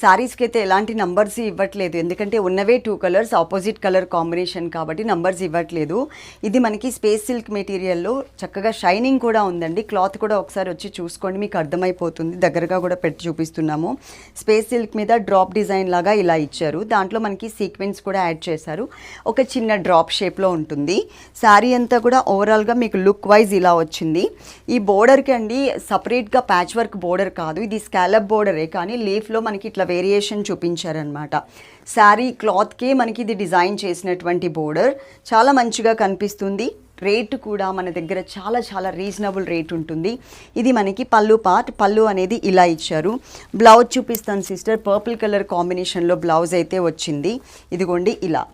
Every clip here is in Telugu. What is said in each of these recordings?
శారీస్కి అయితే ఎలాంటి నంబర్స్ ఇవ్వట్లేదు. ఎందుకంటే ఉన్నవే two colours opposite colour combination కాబట్టి నంబర్స్ ఇవ్వట్లేదు. ఇది మనకి స్పేస్ సిల్క్ మెటీరియల్లో చక్కగా షైనింగ్ కూడా ఉందండి. క్లాత్ కూడా ఒకసారి వచ్చి చూసుకోండి మీకు అర్థమైపోతుంది. దగ్గరగా కూడా పెట్టి చూపిస్తున్నాము. స్పేస్ సిల్క్ మీద డ్రాప్ డిజైన్ లాగా ఇలా ఇచ్చారు. దాంట్లో మనకి సీక్వెన్స్ కూడా యాడ్ చేశారు. ఒక చిన్న డ్రాప్ షేప్లో ఉంటుంది. శారీ అంతా కూడా ఓవరాల్గా మీకు లుక్ వైజ్ ఇలా వచ్చింది. ఈ బోర్డర్కి అండి సపరేట్గా ప్యాచ్ వర్క్ బోర్డర్ కాదు. ఇది స్కాలప్ బోర్డరే కానీ లీఫ్లో మనకి ఇట్లా వేరియేషన్ చూపించారనమాట శారీ క్లాత్కే మనకి ఇది డిజైన్ చేసినటువంటి బోర్డర్ చాలా మంచిగా కనిపిస్తుంది. రేటు కూడా మన దగ్గర చాలా చాలా రీజనబుల్ రేట్ ఉంటుంది. ఇది మనకి పళ్ళు పార్ట్ పళ్ళు అనేది ఇలా ఇచ్చారు. బ్లౌజ్ చూపిస్తాను సిస్టర్ పర్పుల్ కలర్ కాంబినేషన్లో బ్లౌజ్ అయితే వచ్చింది. ఇదిగోండి ఇలా.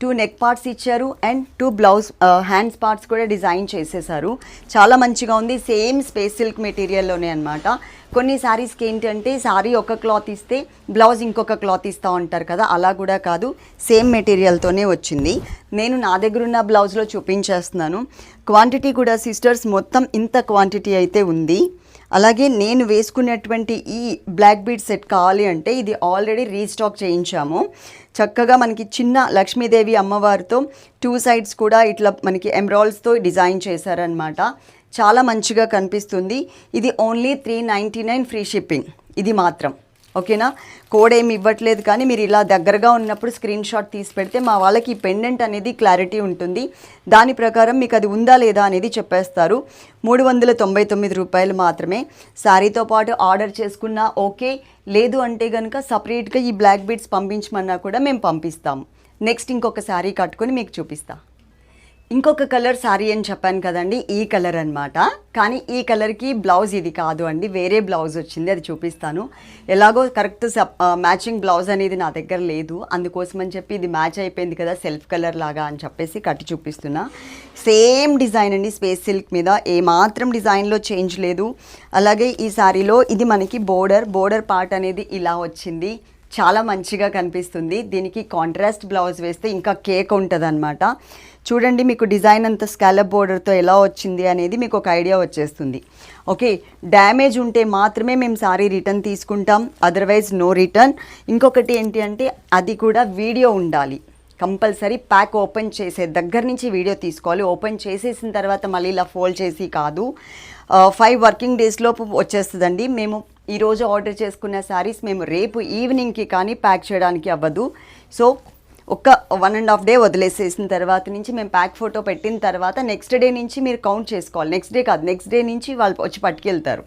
టూ నెక్ పార్ట్స్ ఇచ్చారు and two blouse hands parts కూడా డిజైన్ చేసేసారు. చాలా మంచిగా ఉంది. సేమ్ స్పేస్ సిల్క్ మెటీరియల్లోనే అనమాట కొన్ని శారీస్కి ఏంటంటే శారీ ఒక క్లాత్ ఇస్తే బ్లౌజ్ ఇంకొక క్లాత్ ఇస్తూ ఉంటారు కదా అలా కూడా కాదు. సేమ్ మెటీరియల్తోనే వచ్చింది. నేను నా దగ్గర ఉన్న బ్లౌజ్లో చూపించేస్తున్నాను. క్వాంటిటీ కూడా సిస్టర్స్ మొత్తం ఇంత క్వాంటిటీ అయితే ఉంది. అలాగే నేను వేసుకున్నటువంటి ఈ బ్లాక్ బీడ్ సెట్ కావాలి అంటే ఇది ఆల్రెడీ రీస్టాక్ చేయించాము. చక్కగా మనకి చిన్న లక్ష్మీదేవి అమ్మవారితో టూ సైడ్స్ కూడా ఇట్లా మనకి ఎమ్రాల్స్తో డిజైన్ చేశారనమాట చాలా మంచిగా కనిపిస్తుంది. ఇది only three ninety nine free shipping. ఇది మాత్రం. ఓకేనా? కోడ్ ఏమి ఇవ్వట్లేదు కానీ మీరు ఇలా దగ్గరగా ఉన్నప్పుడు స్క్రీన్ షాట్ తీసి పెడితే మా వాళ్ళకి పెండెంట్ అనేది క్లారిటీ ఉంటుంది. దాని ప్రకారం మీకు అది ఉందా లేదా అనేది చెప్పేస్తారు. మూడు వందల తొంభై తొమ్మిది రూపాయలు మాత్రమే. శారీతో పాటు ఆర్డర్ చేసుకున్నా ఓకే. లేదు అంటే కనుక సపరేట్గా ఈ బ్లాక్ బీడ్స్ పంపించమన్నా కూడా మేము పంపిస్తాము నెక్స్ట్ ఇంకొక శారీ కట్టుకొని మీకు చూపిస్తాను ఇంకొక కలర్ శారీ అని చెప్పాను కదండి ఈ కలర్ అన్నమాట. కానీ ఈ కలర్కి బ్లౌజ్ ఇది కాదు అండి వేరే బ్లౌజ్ వచ్చింది అది చూపిస్తాను. ఎలాగో కరెక్ట్ మ్యాచింగ్ బ్లౌజ్ అనేది నా దగ్గర లేదు అందుకోసం అని చెప్పి ఇది మ్యాచ్ అయిపోయింది కదా సెల్ఫ్ కలర్ లాగా అని చెప్పేసి కట్టి చూపిస్తున్నా. సేమ్ డిజైన్ అండి స్పేస్ సిల్క్ మీద ఏ మాత్రం డిజైన్లో చేంజ్ లేదు. అలాగే ఈ శారీలో ఇది మనకి బోర్డర్ బోర్డర్ పార్ట్ అనేది ఇలా వచ్చింది. చాలా మంచిగా కనిపిస్తుంది. దీనికి కాంట్రాస్ట్ బ్లౌజ్ వేస్తే ఇంకా కేక్ ఉంటుంది చూడండి మీకు డిజైన్ అంతా స్కాలప్ బోర్డర్తో ఎలా వచ్చింది అనేది మీకు ఒక ఐడియా వచ్చేస్తుంది. ఓకే డ్యామేజ్ ఉంటే మాత్రమే మేము సారీ రిటర్న్ తీసుకుంటాం. అదర్వైజ్ నో రిటర్న్ ఇంకొకటి ఏంటి అంటే అది కూడా వీడియో ఉండాలి. కంపల్సరీ ప్యాక్ ఓపెన్ చేసే దగ్గర నుంచి వీడియో తీసుకోవాలి. ఓపెన్ చేసేసిన తర్వాత మళ్ళీ ఇలా ఫోల్డ్ చేసి కాదు. ఫైవ్ వర్కింగ్ డేస్ లోపు వచ్చేస్తుందండి. మేము ఈరోజు ఆర్డర్ చేసుకున్న శారీస్ మేము రేపు ఈవినింగ్కి కానీ ప్యాక్ చేయడానికి అవ్వదు. సో ఒక వన్ అండ్ హాఫ్ డే వదిలేసేసిన తర్వాత నుంచి మేము ప్యాక్ ఫోటో పెట్టిన తర్వాత నెక్స్ట్ డే నుంచి మీరు కౌంట్ చేసుకోవాలి. నెక్స్ట్ డే కాదు. నెక్స్ట్ డే నుంచి వాళ్ళు వచ్చి పట్టుకెళ్తారు.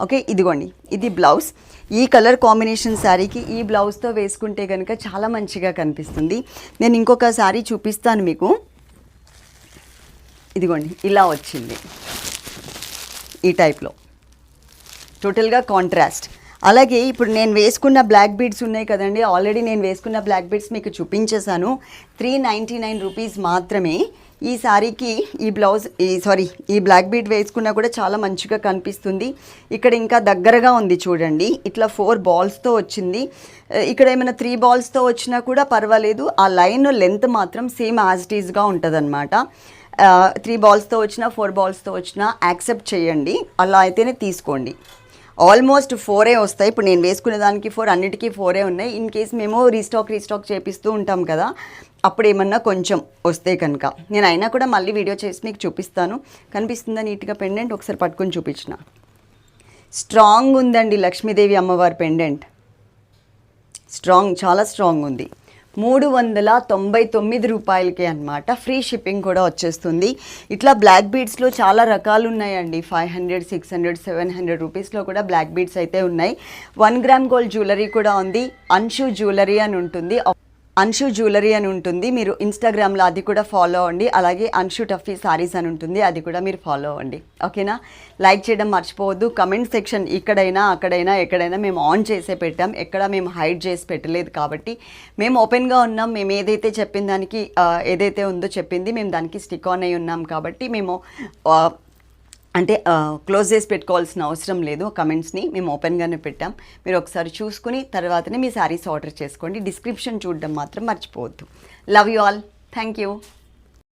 ఓకే ఇదిగోండి. ఇది బ్లౌజ్. ఈ కలర్ కాంబినేషన్ శారీకి ఈ బ్లౌజ్తో వేసుకుంటే కనుక చాలా మంచిగా కనిపిస్తుంది. నేను ఇంకొక శారీ చూపిస్తాను మీకు. ఇదిగోండి ఇలా వచ్చింది. ఈ టైప్లో. టోటల్గా కాంట్రాస్ట్. అలాగే ఇప్పుడు నేను వేసుకున్న బ్లాక్ బీడ్స్ ఉన్నాయి కదండి ఆల్రెడీ నేను వేసుకున్న బ్లాక్ బీడ్స్ మీకు చూపించేశాను. త్రీ నైంటీ నైన్ రూపీస్ మాత్రమే. ఈ శారీకి ఈ బ్లౌజ్ ఈ సారీ ఈ బ్లాక్ బీట్ వేసుకున్నా కూడా చాలా మంచిగా కనిపిస్తుంది. ఇక్కడ ఇంకా దగ్గరగా ఉంది చూడండి. ఇట్లా ఫోర్ బాల్స్తో వచ్చింది. ఇక్కడ ఏమైనా త్రీ బాల్స్తో వచ్చినా కూడా పర్వాలేదు. ఆ లైన్ లెంత్ మాత్రం సేమ్ యాజ్ ఇట్ ఈస్గా ఉంటుందన్నమాట. త్రీ బాల్స్తో వచ్చినా ఫోర్ బాల్స్తో వచ్చినా యాక్సెప్ట్ చేయండి. అలా అయితేనే తీసుకోండి. ఆల్మోస్ట్ ఫోరే వస్తాయి. ఇప్పుడు నేను వేసుకునే దానికి ఫోర్ అన్నిటికీ ఫోరే ఉన్నాయి. ఇన్ కేస్ మేము రీస్టాక్ రీస్టాక్ చేపిస్తూ ఉంటాం కదా అప్పుడు ఏమన్నా కొంచెం వస్తే కనుక. నేను అయినా కూడా మళ్ళీ వీడియో చేసి మీకు చూపిస్తాను. కనిపిస్తుందా నీట్గా పెండెంట్ ఒకసారి పట్టుకొని చూపించిన? స్ట్రాంగ్ ఉందండి లక్ష్మీదేవి అమ్మవారి పెండెంట్ స్ట్రాంగ్ చాలా స్ట్రాంగ్ ఉంది. మూడు వందల తొంభై తొమ్మిది రూపాయలకి అనమాట ఫ్రీ షిప్పింగ్ కూడా వచ్చేస్తుంది. ఇట్లా బ్లాక్ బీడ్స్లో చాలా రకాలు ఉన్నాయండి five hundred six hundred seven hundred రూపీస్లో కూడా బ్లాక్ బీడ్స్ అయితే ఉన్నాయి. వన్ గ్రామ్ గోల్డ్ జ్యువెలరీ కూడా ఉంది. అన్షు జ్యువెలరీ అని ఉంటుంది. అన్షు జ్యువెలరీ అని ఉంటుంది. మీరు ఇన్స్టాగ్రామ్లో అది కూడా ఫాలో అవ్వండి. అలాగే అన్షు టఫీ సారీస్ అని ఉంటుంది. అది కూడా మీరు ఫాలో అవ్వండి. ఓకేనా లైక్ చేయడం మర్చిపోవద్దు. కమెంట్ సెక్షన్ ఇక్కడైనా అక్కడైనా ఎక్కడైనా మేము ఆన్ చేసే పెట్టాం. ఎక్కడ మేము హైడ్ చేసి పెట్టలేదు కాబట్టి. మేము ఓపెన్గా ఉన్నాం. మేము ఏదైతే చెప్పిన దానికి ఏదైతే ఉందో చెప్పింది మేము దానికి స్టిక్ ఆన్ అయి ఉన్నాం కాబట్టి మేము అంటే క్లోజ్ చేసి పెట్టుకోవాల్సిన అవసరం లేదు. కమెంట్స్ని మేము ఓపెన్గానే పెట్టాం. మీరు ఒకసారి చూసుకుని తర్వాతనే మీ శారీస్ ఆర్డర్ చేసుకోండి. డిస్క్రిప్షన్ చూడడం మాత్రం మర్చిపోవద్దు. Love you all thank you